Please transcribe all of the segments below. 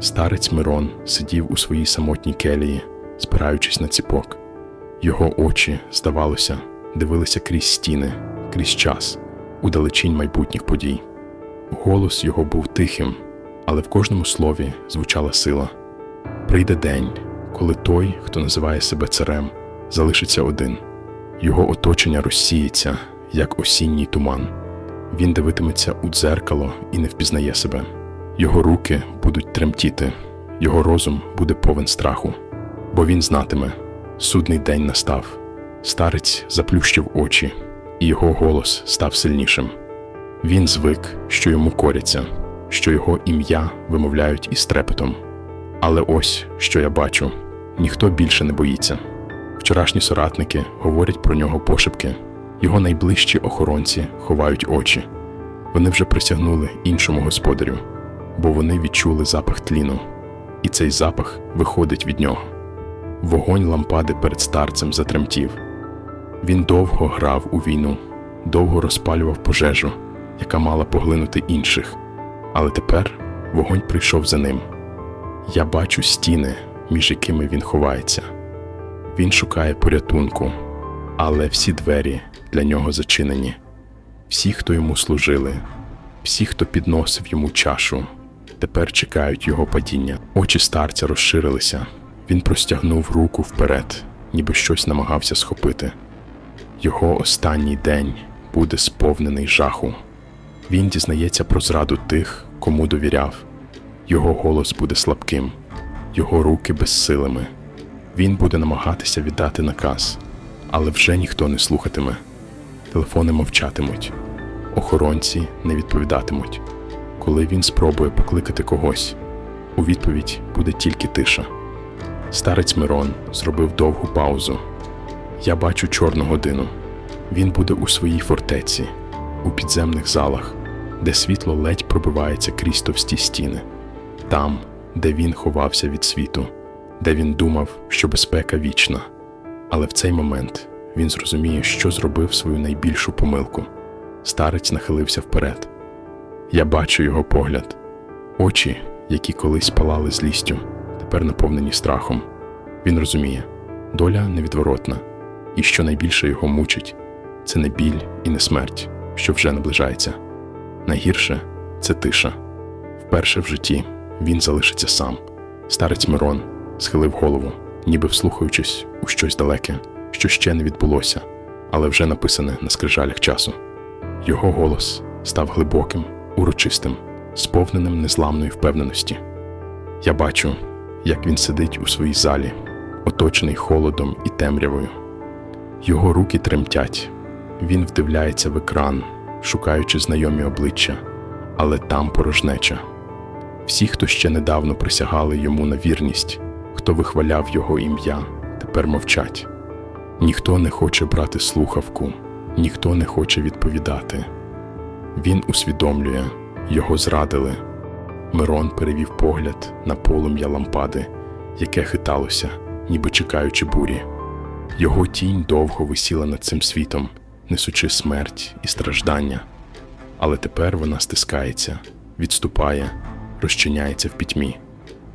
Старець Мирон сидів у своїй самотній келії, спираючись на ціпок. Його очі, здавалося, дивилися крізь стіни, крізь час, у далечінь майбутніх подій. Голос його був тихим, але в кожному слові звучала сила. Прийде день, коли той, хто називає себе царем, залишиться один. Його оточення розсіється, як осінній туман. Він дивитиметься у дзеркало і не впізнає себе. Його руки будуть тремтіти, його розум буде повен страху, бо він знатиме, судний день настав. Старець заплющив очі, і його голос став сильнішим. Він звик, що йому коряться, що його ім'я вимовляють із трепетом. Але ось що я бачу: ніхто більше не боїться. Вчорашні соратники говорять про нього пошепки, його найближчі охоронці ховають очі. Вони вже присягнули іншому господарю, бо вони відчули запах тліну, і цей запах виходить від нього. Вогонь лампади перед старцем затремтів. Він довго грав у війну, довго розпалював пожежу, яка мала поглинути інших. Але тепер вогонь прийшов за ним. Я бачу стіни, між якими він ховається. Він шукає порятунку, але всі двері для нього зачинені. Всі, хто йому служили, всі, хто підносив йому чашу, тепер чекають його падіння. Очі старця розширилися. Він простягнув руку вперед, ніби щось намагався схопити. Його останній день буде сповнений жаху. Він дізнається про зраду тих, кому довіряв. Його голос буде слабким, його руки безсилими. Він буде намагатися віддати наказ, але вже ніхто не слухатиме. Телефони мовчатимуть, охоронці не відповідатимуть. Коли він спробує покликати когось, у відповідь буде тільки тиша. Старець Мирон зробив довгу паузу. Я бачу чорну годину. Він буде у своїй фортеці, у підземних залах, де світло ледь пробивається крізь товсті стіни, там, де він ховався від світу, де він думав, що безпека вічна. Але в цей момент він зрозуміє, що зробив свою найбільшу помилку. Старець нахилився вперед. Я бачу його погляд, очі, які колись палали злістю, тепер наповнені страхом. Він розуміє, доля невідворотна, і що найбільше його мучить, це не біль і не смерть, що вже наближається. Найгірше це тиша. Вперше в житті він залишиться сам. Старець Мирон схилив голову, ніби вслухаючись у щось далеке, що ще не відбулося, але вже написане на скрижалях часу. Його голос став глибоким, урочистим, сповненим незламної впевненості. Я бачу, як він сидить у своїй залі, оточений холодом і темрявою. Його руки тремтять, він вдивляється в екран, шукаючи знайомі обличчя, але там порожнеча. Всі, хто ще недавно присягали йому на вірність, хто вихваляв його ім'я, тепер мовчать. Ніхто не хоче брати слухавку, ніхто не хоче відповідати. Він усвідомлює, його зрадили. Мирон перевів погляд на полум'я лампади, яке хиталося, ніби чекаючи бурі. Його тінь довго висіла над цим світом, несучи смерть і страждання. Але тепер вона стискається, відступає, розчиняється в пітьмі,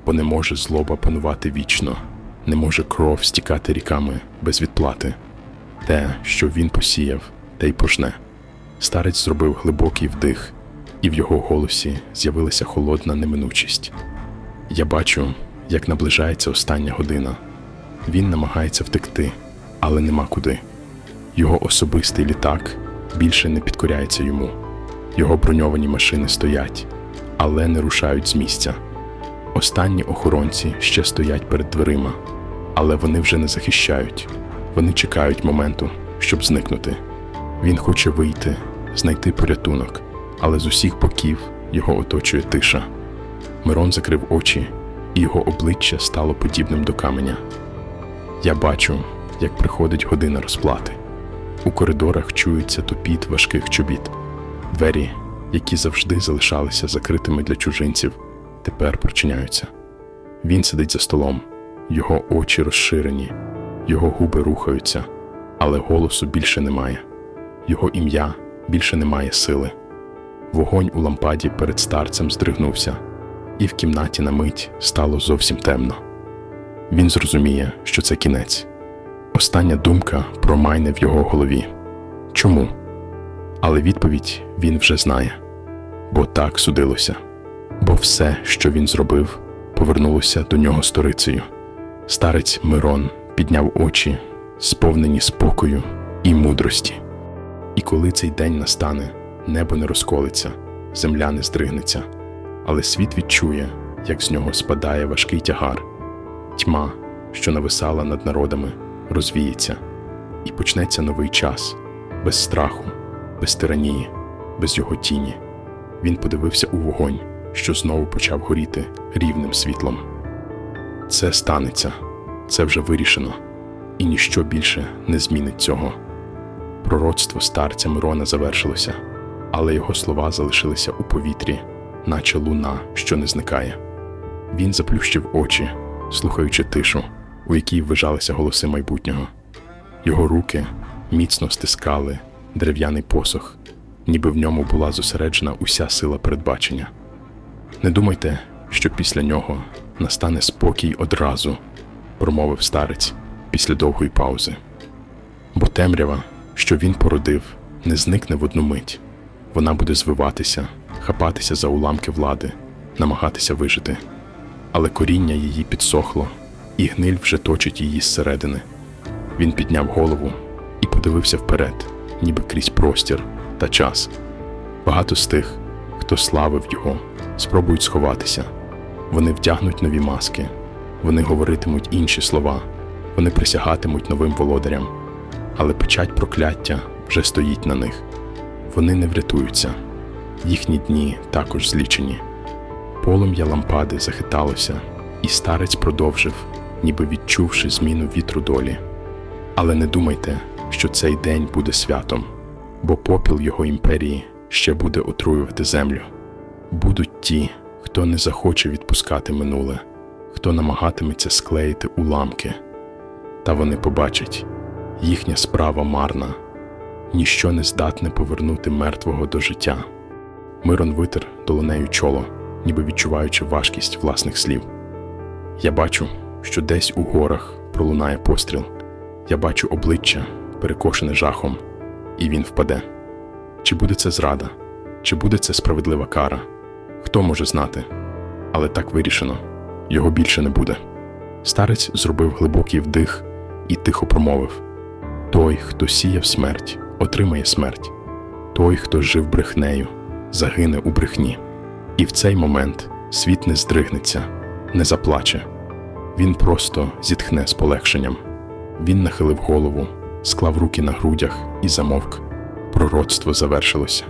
бо не може злоба панувати вічно, не може кров стікати ріками без відплати. Те, що він посіяв, те й пожне. Старець зробив глибокий вдих, і в його голосі з'явилася холодна неминучість. Я бачу, як наближається остання година. Він намагається втекти, але нема куди. Його особистий літак більше не підкоряється йому. Його броньовані машини стоять, але не рушають з місця. Останні охоронці ще стоять перед дверима, але вони вже не захищають. Вони чекають моменту, щоб зникнути. Він хоче вийти, знайти порятунок, але з усіх боків його оточує тиша. Мирон закрив очі, і його обличчя стало подібним до каменя. Я бачу, як приходить година розплати. У коридорах чується тупіт важких чобіт. Двері, які завжди залишалися закритими для чужинців, тепер прочиняються. Він сидить за столом, його очі розширені, його губи рухаються, але голосу більше немає. Його ім'я більше не має сили. Вогонь у лампаді перед старцем здригнувся, і в кімнаті на мить стало зовсім темно. Він зрозуміє, що це кінець. Остання думка промайне в його голові. Чому? Але відповідь він вже знає, бо так судилося, бо все, що він зробив, повернулося до нього сторицею. Старець Мирон підняв очі, сповнені спокою і мудрості. І коли цей день настане, небо не розколиться, земля не здригнеться, але світ відчує, як з нього спадає важкий тягар, тьма, що нависала над народами, розвіється, і почнеться новий час без страху, без тиранії, без його тіні. Він подивився у вогонь, що знову почав горіти рівним світлом. Це станеться, це вже вирішено, і ніщо більше не змінить цього. Пророцтво старця Мирона завершилося, але його слова залишилися у повітрі, наче луна, що не зникає. Він заплющив очі, слухаючи тишу, у якій ввижалися голоси майбутнього. Його руки міцно стискали дерев'яний посох, ніби в ньому була зосереджена уся сила передбачення. Не думайте, що після нього настане спокій одразу, промовив старець після довгої паузи. Бо темрява, що він породив, не зникне в одну мить. Вона буде звиватися, хапатися за уламки влади, намагатися вижити. Але коріння її підсохло, і гниль вже точить її зсередини. Він підняв голову і подивився вперед, ніби крізь простір та час. Багато з тих, хто славив його, спробують сховатися. Вони вдягнуть нові маски, вони говоритимуть інші слова, вони присягатимуть новим володарям, але печать прокляття вже стоїть на них. Вони не врятуються, їхні дні також злічені. Полум'я лампади захиталося, і старець продовжив, ніби відчувши зміну вітру долі. Але не думайте, що цей день буде святом, бо попіл його імперії ще буде отруювати землю. Будуть ті, хто не захоче відпускати минуле, хто намагатиметься склеїти уламки. Та вони побачать, їхня справа марна, ніщо не здатне повернути мертвого до життя. Мирон витер долонею чоло, ніби відчуваючи важкість власних слів. Я бачу, що десь у горах пролунає постріл. Я бачу обличчя, перекошене жахом, і він впаде. Чи буде це зрада, чи буде це справедлива кара? Хто може знати? Але так вирішено його більше не буде. Старець зробив глибокий вдих і тихо промовив: Той, хто сіяв смерть, отримає смерть, той, хто жив брехнею, загине у брехні. І в цей момент світ не здригнеться, не заплаче. Він просто зітхне з полегшенням. Він нахилив голову, склав руки на грудях і замовк. Пророцтво завершилося.